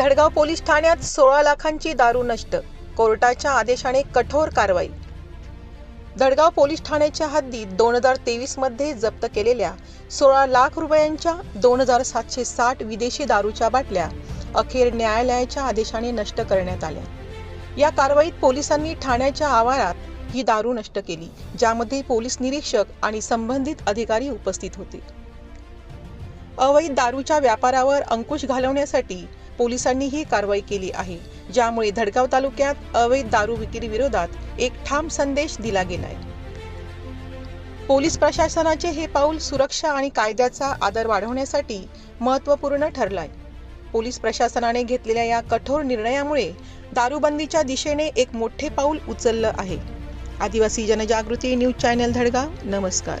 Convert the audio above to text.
Dhadgaon police ठाण्यात सोळा लाखांची दारू नष्ट. कोर्टाच्या आदेशाने कठोर कारवाई. धडगाव पोलीस ठाण्याच्या हद्दीत दोन हजार तेवीसमध्ये जप्त केलेल्या सोळा लाख रुपयांच्या दोन हजार सातशे साठ विदेशी दारूच्या बाटल्या अखेर न्यायालयाच्या आदेशाने नष्ट करण्यात आल्या. या कारवाईत पोलिसांनी ठाण्याच्या आवारात ही दारू नष्ट केली ज्यामध्ये पोलीस निरीक्षक आणि संबंधित अधिकारी उपस्थित होते. अवैध दारूच्या व्यापारावर अंकुश घालवण्यासाठी पोलिसांनी ही कारवाई केली आहे. ज्यामुळे धडगाव तालुक्यात अवैध दारू विक्री विरोधात एक ठाम संदेश दिला गेलाय. पोलीस प्रशासनाचे हे पाऊल सुरक्षा आणि कायद्याचा आदर वाढवण्यासाठी महत्त्वपूर्ण ठरलाय. पोलीस प्रशासनाने घेतलेल्या या कठोर निर्णयामुळे दारूबंदीच्या दिशेने एक मोठे पाऊल उचललं आहे. आदिवासी जनजागृती न्यूज चॅनल धडगाव नमस्कार.